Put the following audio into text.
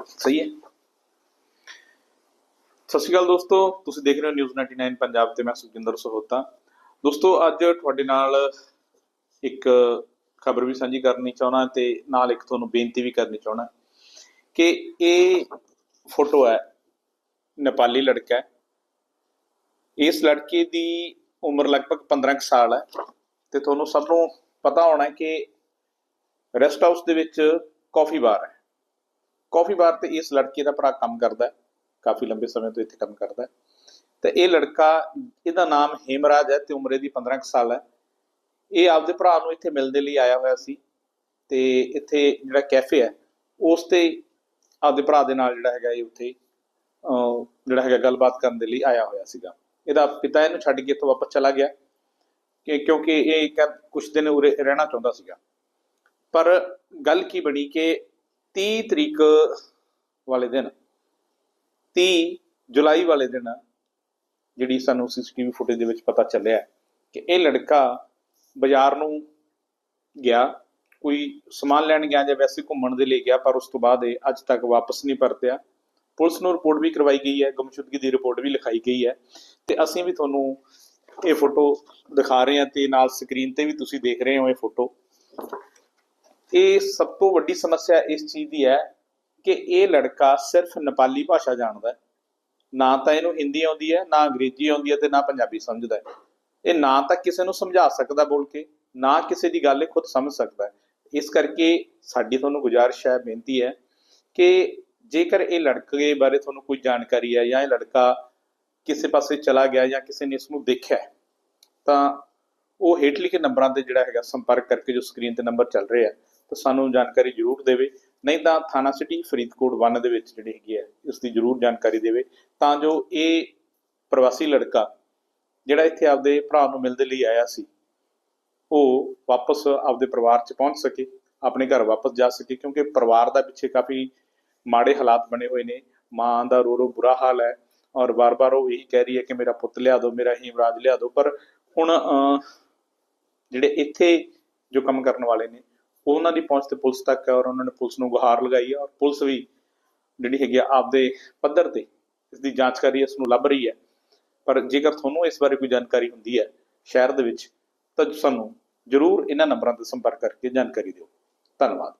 ਸਹੀ ਹੈ। ਸਤਿ ਸ਼੍ਰੀ ਅਕਾਲ ਦੋਸਤੋ, ਤੁਸੀਂ ਦੇਖ ਰਹੇ ਹੋ ਨਿਊਜ਼ 99 ਪੰਜਾਬ ਤੇ ਮੈਂ ਸੁਖਜਿੰਦਰ ਸਹੋਤਾ। ਦੋਸਤੋ, ਅੱਜ ਤੁਹਾਡੇ ਨਾਲ ਇੱਕ ਖਬਰ ਵੀ ਸਾਂਝੀ ਕਰਨੀ ਚਾਹਣਾ ਤੇ ਨਾਲ ਇੱਕ ਤੁਹਾਨੂੰ ਬੇਨਤੀ ਵੀ ਕਰਨੀ ਚਾਹਣਾ ਕਿ ਇਹ ਫੋਟੋ ਹੈ, ਨੇਪਾਲੀ ਲੜਕਾ ਹੈ। ਇਸ ਲੜਕੇ ਦੀ ਉਮਰ ਲਗਭਗ 15 ਕੁ ਸਾਲ ਹੈ ਤੇ ਤੁਹਾਨੂੰ ਸਭ ਨੂੰ ਪਤਾ ਹੋਣਾ ਕਿ ਰੈਸਟ ਹਾਊਸ ਦੇ ਵਿੱਚ ਕਾਫੀ ਬਾਰ ਹੈ। ਕਾਫੀ ਵਾਰ ਤੇ ਇਸ ਲੜਕੇ ਦਾ ਭਰਾ ਕੰਮ ਕਰਦਾ ਹੈ, ਕਾਫੀ ਲੰਬੇ ਸਮੇਂ ਤੋਂ ਇੱਥੇ ਕੰਮ ਕਰਦਾ ਹੈ। ਤੇ ਇਹ ਲੜਕਾ, ਇਹਦਾ ਨਾਮ ਹੇਮਰਾਜ ਹੈ ਤੇ ਉਮਰ ਇਹਦੀ 15 ਸਾਲ ਹੈ। ਇਹ ਆਪਦੇ ਭਰਾ ਨੂੰ ਇੱਥੇ ਮਿਲਣ ਦੇ ਲਈ ਆਇਆ ਹੋਇਆ ਸੀ ਤੇ ਇੱਥੇ ਜਿਹੜਾ ਕੈਫੇ ਹੈ, ਉਸ ਤੇ ਆਪਦੇ ਭਰਾ ਦੇ ਨਾਲ ਜਿਹੜਾ ਹੈਗਾ ਇਹ ਉੱਥੇ, ਅਹ, ਜਿਹੜਾ ਹੈਗਾ ਗੱਲਬਾਤ ਕਰਨ ਦੇ ਲਈ ਆਇਆ ਹੋਇਆ ਸੀਗਾ। ਇਹਦਾ ਪਿਤਾ ਇਹਨੂੰ ਛੱਡ ਕੇ ਇੱਥੋਂ ਵਾਪਸ ਚਲਾ ਗਿਆ ਕਿ ਕਿਉਂਕਿ ਇਹ ਕੁਝ ਦਿਨ ਉਰੇ ਰਹਿਣਾ ਚਾਹੁੰਦਾ ਸੀਗਾ। ਪਰ ਗੱਲ ਕੀ ਬਣੀ ਕਿ 30 ਤਰੀਕ ਵਾਲੇ ਦਿਨ 30 ਜੁਲਾਈ ਵਾਲੇ ਦਿਨ ਜਿਹੜੀ ਸਾਨੂੰ ਸੀਸੀਟੀਵੀ ਫੁਟੇਜ ਦੇ ਵਿੱਚ ਪਤਾ ਚੱਲਿਆ ਕਿ ਇਹ ਲੜਕਾ ਬਾਜ਼ਾਰ ਨੂੰ ਗਿਆ, ਕੋਈ ਸਮਾਨ ਲੈਣ ਗਿਆ ਜਾਂ ਵੈਸੇ ਘੁੰਮਣ ਦੇ ਲਈ ਗਿਆ, ਪਰ ਉਸ ਤੋਂ ਬਾਅਦ ਇਹ ਅੱਜ ਤੱਕ ਵਾਪਸ ਨਹੀਂ ਪਰਤਿਆ। ਪੁਲਿਸ ਨੂੰ ਰਿਪੋਰਟ ਵੀ ਕਰਵਾਈ ਗਈ ਹੈ, ਗੁੰਮਸ਼ੁਦਗੀ ਦੀ ਰਿਪੋਰਟ ਵੀ ਲਿਖਾਈ ਗਈ ਹੈ ਤੇ ਅਸੀਂ ਵੀ ਤੁਹਾਨੂੰ ਇਹ ਫੋਟੋ ਦਿਖਾ ਰਹੇ ਹਾਂ ਤੇ ਨਾਲ ਸਕਰੀਨ ਤੇ ਵੀ ਤੁਸੀਂ ਦੇਖ ਰਹੇ ਹੋ ਇਹ ਫੋਟੋ। ਇਹ ਸਭ ਤੋਂ ਵੱਡੀ ਸਮੱਸਿਆ ਇਸ ਚੀਜ਼ ਦੀ ਹੈ ਕਿ ਇਹ ਲੜਕਾ ਸਿਰਫ ਨੇਪਾਲੀ ਭਾਸ਼ਾ ਜਾਣਦਾ ਹੈ। ਨਾ ਤਾਂ ਇਹਨੂੰ ਹਿੰਦੀ ਆਉਂਦੀ ਹੈ, ਨਾ ਅੰਗਰੇਜ਼ੀ ਆਉਂਦੀ ਹੈ ਤੇ ਨਾ ਪੰਜਾਬੀ ਸਮਝਦਾ ਹੈ। ਇਹ ਨਾ ਤਾਂ ਕਿਸੇ ਨੂੰ ਸਮਝਾ ਸਕਦਾ ਬੋਲ ਕੇ, ਨਾ ਕਿਸੇ ਦੀ ਗੱਲ ਖੁਦ ਸਮਝ ਸਕਦਾ ਹੈ। ਇਸ ਕਰਕੇ ਸਾਡੀ ਤੁਹਾਨੂੰ ਗੁਜ਼ਾਰਿਸ਼ ਹੈ, ਬੇਨਤੀ ਹੈ ਕਿ ਜੇਕਰ ਇਹ ਲੜਕੇ ਬਾਰੇ ਤੁਹਾਨੂੰ ਕੋਈ ਜਾਣਕਾਰੀ ਹੈ ਜਾਂ ਇਹ ਲੜਕਾ ਕਿਸੇ ਪਾਸੇ ਚਲਾ ਗਿਆ ਜਾਂ ਕਿਸੇ ਨੇ ਇਸ ਨੂੰ ਦੇਖਿਆ ਤਾਂ ਉਹ ਹੇਠ ਲਿਖੇ ਨੰਬਰਾਂ ਤੇ ਜਿਹੜਾ ਹੈਗਾ ਸੰਪਰਕ ਕਰਕੇ ਜੋ ਸਕਰੀਨ ਤੇ ਨੰਬਰ ਚੱਲ ਰਿਹਾ ਆ ਤਾਂ ਸਾਨੂੰ ਜਾਣਕਾਰੀ ਜ਼ਰੂਰ ਦੇਵੇ। ਨਹੀਂ ਤਾਂ ਥਾਣਾ ਸਿਟੀ ਫਰੀਦਕੋਟ 1 ਦੇ ਵਿੱਚ ਜਿਹੜੀ ਹੈਗੀ ਹੈ ਇਸ ਦੀ ਜ਼ਰੂਰ ਜਾਣਕਾਰੀ ਦੇਵੇ। ਤਾਂ ਜੋ ਇਹ ਪ੍ਰਵਾਸੀ ਲੜਕਾ ਜਿਹੜਾ ਇੱਥੇ ਆਪਦੇ ਭਰਾ ਨੂੰ ਮਿਲਦੇ ਲਈ ਆਇਆ ਸੀ ਉਹ ਵਾਪਸ ਆਪਦੇ ਪਰਿਵਾਰ 'ਚ ਪਹੁੰਚ ਸਕੇ ਆਪਣੇ ਘਰ ਵਾਪਸ ਜਾ ਸਕੇ ਕਿਉਂਕਿ ਪਰਿਵਾਰ ਦਾ ਪਿੱਛੇ ਕਾਫੀ ਮਾੜੇ ਹਾਲਾਤ ਬਣੇ ਹੋਏ ਨੇ। ਮਾਂ ਦਾ ਰੋ ਰੋ ਬੁਰਾ ਹਾਲ ਹੈ ਔਰ ਵਾਰ ਵਾਰ ਉਹ ਇਹੀ ਕਹਿ ਰਹੀ ਹੈ ਕਿ ਮੇਰਾ ਪੁੱਤ ਲਿਆ ਦਿਓ ਮੇਰਾ ਹੀਮਰਾਜ ਲਿਆ ਦਿਓ। ਪਰ ਹੁਣ ਅਹ, ਜਿਹੜੇ ਇੱਥੇ ਜੋ ਕੰਮ ਕਰਨ ਵਾਲੇ ਨੇ ਉਹਨਾਂ ਦੀ ਪਹੁੰਚ ਤੇ ਪੁਲਿਸ ਤੱਕ ਹੈ ਔਰ ਉਹਨਾਂ ਨੇ ਪੁਲਿਸ ਨੂੰ ਗੁਹਾਰ ਲਗਾਈ ਹੈ ਔਰ ਪੁਲਿਸ ਵੀ ਜਿਹੜੀ ਹੈਗੀ ਆ ਆਪਦੇ ਪੱਧਰ ਤੇ ਇਸ ਦੀ ਜਾਂਚ ਕਰ ਰਹੀ ਹੈ ਇਸ ਨੂੰ ਲੱਭ ਰਹੀ ਹੈ। ਪਰ ਜੇਕਰ ਤੁਹਾਨੂੰ ਇਸ ਬਾਰੇ ਕੋਈ ਜਾਣਕਾਰੀ ਹੁੰਦੀ ਹੈ ਸ਼ਹਿਰ ਦੇ ਵਿੱਚ, ਤਾਂ ਸਾਨੂੰ ਜ਼ਰੂਰ ਇਹਨਾਂ ਨੰਬਰਾਂ ਤੇ ਸੰਪਰਕ ਕਰਕੇ ਜਾਣਕਾਰੀ ਦਿਓ। ਧੰਨਵਾਦ।